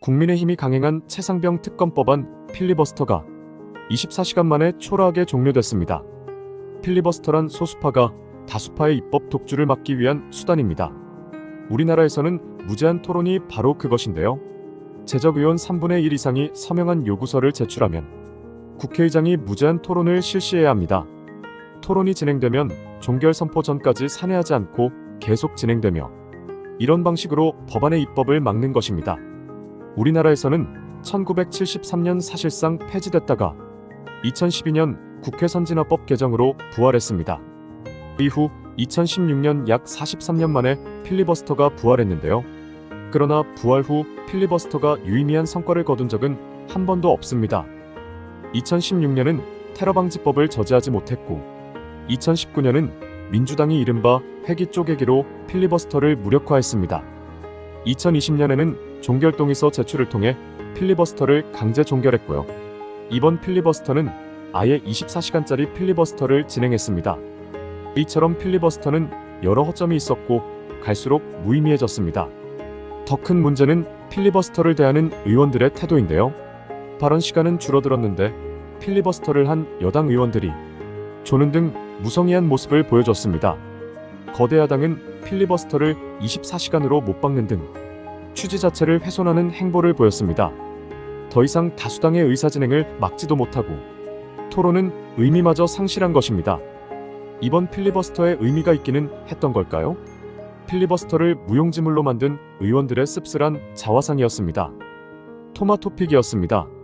국민의힘이 강행한 최상병 특검법안 필리버스터가 24시간 만에 초라하게 종료됐습니다. 필리버스터란 소수파가 다수파의 입법 독주를 막기 위한 수단입니다. 우리나라에서는 무제한 토론이 바로 그것인데요. 제적 의원 3분의 1 이상이 서명한 요구서를 제출하면 국회의장이 무제한 토론을 실시해야 합니다. 토론이 진행되면 종결 선포 전까지 산회하지 않고 계속 진행되며 이런 방식으로 법안의 입법을 막는 것입니다. 우리나라에서는 1973년 사실상 폐지됐다가 2012년 국회 선진화법 개정으로 부활했습니다. 이후 2016년 약 43년 만에 필리버스터가 부활했는데요. 그러나 부활 후 필리버스터가 유의미한 성과를 거둔 적은 한 번도 없습니다. 2016년은 테러 방지법을 저지하지 못했고 2019년은 민주당이 이른바 회기 쪼개기로 필리버스터를 무력화했습니다. 2020년에는 종결동의서 제출을 통해 필리버스터를 강제 종결했고요. 이번 필리버스터는 아예 24시간짜리 필리버스터를 진행했습니다. 이처럼 필리버스터는 여러 허점이 있었고 갈수록 무의미해졌습니다. 더 큰 문제는 필리버스터를 대하는 의원들의 태도인데요. 발언 시간은 줄어들었는데 필리버스터를 한 여당 의원들이 조는 등 무성의한 모습을 보여줬습니다. 거대 야당은 필리버스터를 24시간으로 못 박는 등 취지 자체를 훼손하는 행보를 보였습니다. 더 이상 다수당의 의사진행을 막지도 못하고 토론은 의미마저 상실한 것입니다. 이번 필리버스터의 의미가 있기는 했던 걸까요? 필리버스터를 무용지물로 만든 의원들의 씁쓸한 자화상이었습니다. 토마토픽이었습니다.